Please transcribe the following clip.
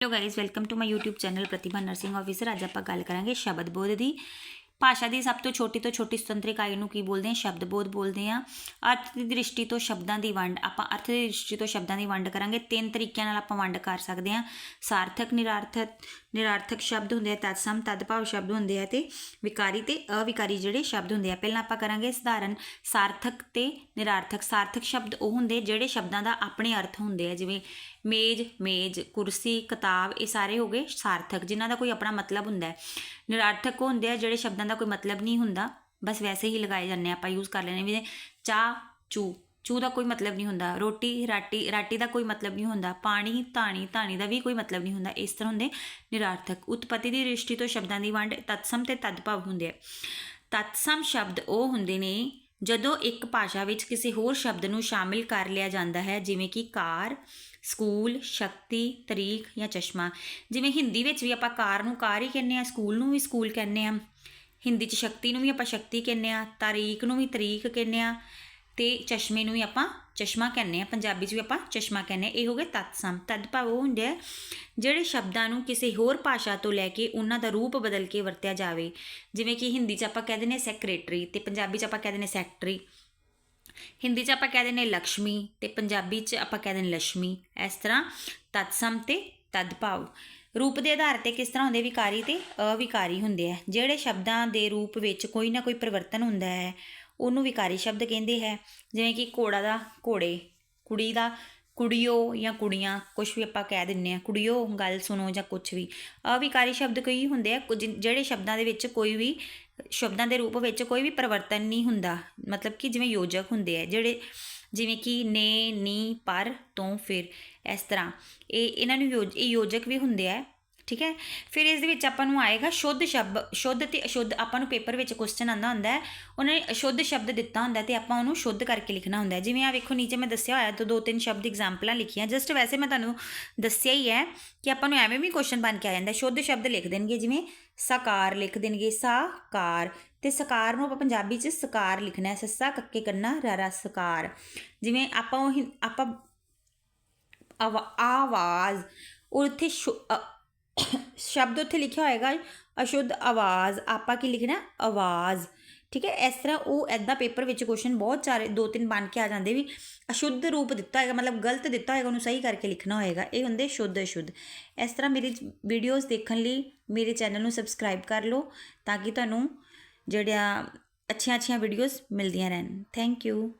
Hello guys welcome to my YouTube channel Pratibha nursing officer ਅੱਜ ਆਪਾਂ ਗੱਲ ਕਰਾਂਗੇ ਸ਼ਬਦ ਬੋਧ ਦੀ। ਭਾਸ਼ਾ ਦੀ ਸਭ ਤੋਂ ਛੋਟੀ ਤੋਂ ਛੋਟੀ ਸੁਤੰਤਰ ਇਕਾਈ ਨੂੰ ਕੀ ਬੋਲਦੇ ਹਾਂ? ਸ਼ਬਦ ਬੋਧ ਬੋਲਦੇ ਹਾਂ। ਅਰਥ ਦੀ ਦ੍ਰਿਸ਼ਟੀ ਤੋਂ ਸ਼ਬਦਾਂ ਦੀ ਵੰਡ, ਆਪਾਂ ਅਰਥ ਦੀ ਦ੍ਰਿਸ਼ਟੀ ਤੋਂ ਸ਼ਬਦਾਂ ਦੀ ਵੰਡ ਕਰਾਂਗੇ। ਤਿੰਨ ਤਰੀਕਿਆਂ ਨਾਲ ਆਪਾਂ ਵੰਡ ਕਰ ਸਕਦੇ ਹਾਂ। ਸਾਰਥਕ ਨਿਰਾਰਥਕ ਨਿਰਾਰਥਕ ਸ਼ਬਦ ਹੁੰਦੇ ਆ, ਤਤਸਮ, ਤਦਭਾਵ ਸ਼ਬਦ ਹੁੰਦੇ ਆ ਤੇ ਵਿਕਾਰੀ ਤੇ ਅਵਿਕਾਰੀ ਜਿਹੜੇ ਸ਼ਬਦ ਹੁੰਦੇ ਆ। ਪਹਿਲਾਂ ਆਪਾਂ ਕਰਾਂਗੇ ਸਧਾਰਨ, ਸਾਰਥਕ ਤੇ ਨਿਰਾਰਥਕ। ਸਾਰਥਕ ਸ਼ਬਦ ਉਹ ਹੁੰਦੇ ਜਿਹੜੇ ਸ਼ਬਦਾਂ ਦਾ ਆਪਣੇ ਅਰਥ ਹੁੰਦੇ ਆ, ਜਿਵੇਂ ਮੇਜ਼ ਮੇਜ਼, ਕੁਰਸੀ, ਕਿਤਾਬ, ਇਹ ਸਾਰੇ ਹੋ ਗਏ ਸਾਰਥਕ, ਜਿਨ੍ਹਾਂ ਦਾ ਕੋਈ ਆਪਣਾ ਮਤਲਬ ਹੁੰਦਾ ਹੈ। ਨਿਰਾਰਥਕ ਉਹ ਹੁੰਦੇ ਆ ਜਿਹੜੇ ਸ਼ਬਦਾਂ ਦਾ ਕੋਈ ਮਤਲਬ ਨਹੀਂ ਹੁੰਦਾ। ਬਸ ਵੈਸੇ ਹੀ ਲਗਾਏ ਜਾਂਦੇ ਆਪਾਂ ਯੂਜ਼ ਕਰ ਲੈਣੇ ਵੀ ਚਾਹ, ਚੂ ਚੂ ਦਾ ਕੋਈ ਮਤਲਬ ਨਹੀਂ ਹੁੰਦਾ। ਰੋਟੀ, ਰਾਟੀ ਰਾਟੀ ਦਾ ਕੋਈ ਮਤਲਬ ਨਹੀਂ ਹੁੰਦਾ। ਪਾਣੀ, ਧਾਣੀ ਧਾਣੀ ਦਾ ਵੀ ਕੋਈ ਮਤਲਬ ਨਹੀਂ ਹੁੰਦਾ। ਇਸ ਤਰ੍ਹਾਂ ਹੁੰਦੇ ਨਿਰਾਰਥਕ। ਉਤਪਤੀ ਦੀ ਦ੍ਰਿਸ਼ਟੀ ਤੋਂ ਸ਼ਬਦਾਂ ਦੀ ਵੰਡ ਤਤਸਮ ਤੇ ਤਦਭਵ ਹੁੰਦੇ ਆ। ਤਤਸਮ ਸ਼ਬਦ ਉਹ ਹੁੰਦੇ ਨੇ, ਜਦੋਂ ਇੱਕ ਭਾਸ਼ਾ ਵਿੱਚ ਕਿਸੇ ਹੋਰ ਸ਼ਬਦ ਨੂੰ ਸ਼ਾਮਿਲ ਕਰ ਲਿਆ ਜਾਂਦਾ ਹੈ। ਜਿਵੇਂ ਕਿ ਕਾਰ, ਸਕੂਲ, ਸ਼ਕਤੀ, ਤਰੀਕ ਜਾਂ ਚਸ਼ਮਾ। ਜਿਵੇਂ ਹਿੰਦੀ ਵਿੱਚ ਵੀ ਆਪਾਂ ਕਾਰ ਨੂੰ ਕਾਰ ਹੀ ਕਹਿੰਦੇ ਆ, ਸਕੂਲ ਨੂੰ ਵੀ ਸਕੂਲ ਕਹਿੰਦੇ ਆ। ਹਿੰਦੀ 'ਚ ਸ਼ਕਤੀ ਨੂੰ ਵੀ ਆਪਾਂ ਸ਼ਕਤੀ ਕਹਿੰਦੇ ਆ ਤਾਰੀਕ ਨੂੰ ਵੀ ਤਰੀਕ ਕਹਿੰਦੇ ਆ ਤੇ ਚਸ਼ਮੇ ਨੂੰ ਵੀ ਆਪਾਂ ਚਸ਼ਮਾ ਕਹਿੰਦੇ ਆ ਪੰਜਾਬੀ 'ਚ ਵੀ ਆਪਾਂ ਚਸ਼ਮਾ ਕਹਿੰਦੇ ਆ ਇਹ ਹੋ ਗਏ ਤਤਸਮ। ਤਦਭਵ ਉਹ ਹੁੰਦੇ ਆ ਜਿਹੜੇ ਸ਼ਬਦਾਂ ਨੂੰ ਕਿਸੇ ਹੋਰ ਭਾਸ਼ਾ ਤੋਂ ਲੈ ਕੇ ਉਹਨਾਂ ਦਾ ਰੂਪ ਬਦਲ ਕੇ ਵਰਤਿਆ ਜਾਵੇ, ਜਿਵੇਂ ਕਿ ਹਿੰਦੀ 'ਚ ਆਪਾਂ ਕਹਿੰਦੇ ਨੇ ਸੈਕਰੇਟਰੀ ਤੇ ਪੰਜਾਬੀ 'ਚ ਆਪਾਂ ਕਹਿੰਦੇ ਨੇ ਸੈਕਟਰੀ ਹਿੰਦੀ 'ਚ ਆਪਾਂ ਕਹਿੰਦੇ ਨੇ ਲక్ష్ਮੀ ਤੇ ਪੰਜਾਬੀ 'ਚ ਆਪਾਂ ਕਹਿ ਨੇ ਲక్ష్ਮੀ ਇਸ ਤਰ੍ਹਾਂ ਤਤਸਮ ਤੇ ਤਦਭਵ ਰੂਪ ਦੇ ਆਧਾਰ ਤੇ ਕਿਸ ਤਰ੍ਹਾਂ ਹੁੰਦੇ ਵਿਕਾਰੀ ਤੇ ਅਵਿਕਾਰੀ ਹੁੰਦੇ ਆ। ਜਿਹੜੇ ਸ਼ਬਦਾਂ ਦੇ ਰੂਪ ਵਿੱਚ ਕੋਈ ਨਾ ਕੋਈ ਪਰਿਵਰਤਨ ਹੁੰਦਾ ਹੈ, ਉਹਨੂੰ ਵਿਕਾਰੀ ਸ਼ਬਦ ਕਹਿੰਦੇ ਹੈ। ਜਿਵੇਂ ਕਿ ਘੋੜਾ ਦਾ ਘੋੜੇ, ਕੁੜੀ ਦਾ ਕੁੜੀਓ ਜਾਂ ਕੁੜੀਆਂ ਕੁਝ ਵੀ ਆਪਾਂ ਕਹਿ ਦਿੰਨੇ ਆ ਕੁੜੀਓ ਗੱਲ ਸੁਣੋ ਜਾਂ ਕੁਝ ਵੀ। ਅਵਿਕਾਰੀ ਸ਼ਬਦ ਕਈ ਹੁੰਦੇ ਆ, ਕੁਝ ਜਿਹੜੇ ਸ਼ਬਦਾਂ ਦੇ ਵਿੱਚ ਕੋਈ ਵੀ, ਸ਼ਬਦਾਂ ਦੇ ਰੂਪ ਵਿੱਚ ਕੋਈ ਵੀ ਪਰਿਵਰਤਨ ਨਹੀਂ ਹੁੰਦਾ। ਮਤਲਬ ਕਿ ਜਿਵੇਂ ਯੋਜਕ ਹੁੰਦੇ ਆ, ਜਿਹੜੇ ਜਿਵੇਂ ਕਿ ਨੇ, ਨੀ, ਪਰ, ਤੋਂ, ਫਿਰ, ਇਸ ਤਰ੍ਹਾਂ। ਇਹ, ਇਹਨਾਂ ਨੂੰ ਯੋਜ, ਇਹ ਯੋਜਕ ਵੀ ਹੁੰਦੇ ਆ। ਠੀਕ ਹੈ? ਫਿਰ ਇਸ ਦੇ ਵਿੱਚ ਆਪਾਂ ਨੂੰ ਆਏਗਾ ਸ਼ੁੱਧ ਸ਼ਬਦ ਸ਼ੁੱਧ ਤੇ ਅਸ਼ੁੱਧ ਆਪਾਂ ਨੂੰ ਪੇਪਰ ਵਿੱਚ ਕੁਐਸਚਨ ਆਂਦਾ ਹੁੰਦਾ ਹੈ। ਉਹਨਾਂ ਨੇ ਅਸ਼ੁੱਧ ਸ਼ਬਦ ਦਿੱਤਾ ਹੁੰਦਾ ਤੇ ਆਪਾਂ ਉਹਨੂੰ ਸ਼ੁੱਧ ਕਰਕੇ ਲਿਖਣਾ ਹੁੰਦਾ ਜਿਵੇਂ ਆ ਵੇਖੋ, ਨੀਚੇ ਮੈਂ ਦੱਸਿਆ ਹੋਇਆ, ਤਾਂ ਦੋ ਤਿੰਨ ਸ਼ਬਦ ਐਗਜ਼ਾਮਪਲਾਂ ਲਿਖੀਆਂ। ਜਸਟ ਵੈਸੇ ਮੈਂ ਤੁਹਾਨੂੰ ਦੱਸਿਆ ਹੀ ਹੈ ਕਿ ਆਪਾਂ ਨੂੰ ਐਵੇਂ ਵੀ ਕੁਐਸਚਨ ਬਣ ਕੇ ਆ ਜਾਂਦਾ ਸ਼ੁੱਧ ਸ਼ਬਦ ਲਿਖ ਦੇਣਗੇ, ਜਿਵੇਂ ਸਾਕਾਰ ਲਿਖ ਦੇਣਗੇ, ਸਾਕਾਰ। ਤੇ ਸਕਾਰ ਨੂੰ ਆਪਾਂ ਪੰਜਾਬੀ 'ਚ ਸਕਾਰ ਲਿਖਣਾ ਹੈ। ਸੱਸਾ, ਕੱਕੇ, ਕੰਨਾ, ਰਾਰਾ, ਸਕਾਰ। ਜਿਵੇਂ ਆਪਾਂ ਉਹ ਹਿੰ- ਆਪਾਂ ਆਵਾ- ਆਵਾਜ਼ ਉੱਥੇ ਸ਼ੁ- ਅ- ਸ਼ਬਦ ਉੱਥੇ ਲਿਖਿਆ ਹੋਏਗਾ ਅਸ਼ੁੱਧ ਆਵਾਜ਼, ਆਪਾਂ ਕੀ ਲਿਖਣਾ? ਆਵਾਜ਼। ਠੀਕ ਹੈ? ਇਸ ਤਰ੍ਹਾਂ ਉਹ ਐਦਾਂ ਪੇਪਰ ਵਿੱਚ ਕੁਐਸਚਨ ਬਹੁਤ ਸਾਰੇ ਦੋ ਤਿੰਨ ਬਣ ਕੇ ਆ ਜਾਂਦੇ ਵੀ ਅਸ਼ੁੱਧ ਰੂਪ ਦਿੱਤਾ ਹੋਏਗਾ, ਮਤਲਬ ਗਲਤ ਦਿੱਤਾ ਹੋਏਗਾ, ਉਹਨੂੰ ਸਹੀ ਕਰਕੇ ਲਿਖਣਾ ਹੋਏਗਾ। ਇਹ ਹੁੰਦੇ ਸ਼ੁੱਧ ਅਸ਼ੁੱਧ। ਇਸ ਤਰ੍ਹਾਂ ਮੇਰੀ ਵੀਡੀਓਜ਼ ਦੇਖਣ ਲਈ ਮੇਰੇ ਚੈਨਲ ਨੂੰ ਸਬਸਕ੍ਰਾਈਬ ਕਰ ਲਓ ਤਾਂ ਕਿ ਤੁਹਾਨੂੰ ਜਿਹੜੀਆਂ ਅੱਛੀਆਂ ਅੱਛੀਆਂ ਵੀਡੀਓਜ਼ ਮਿਲਦੀਆਂ ਰਹਿਣ। Thank you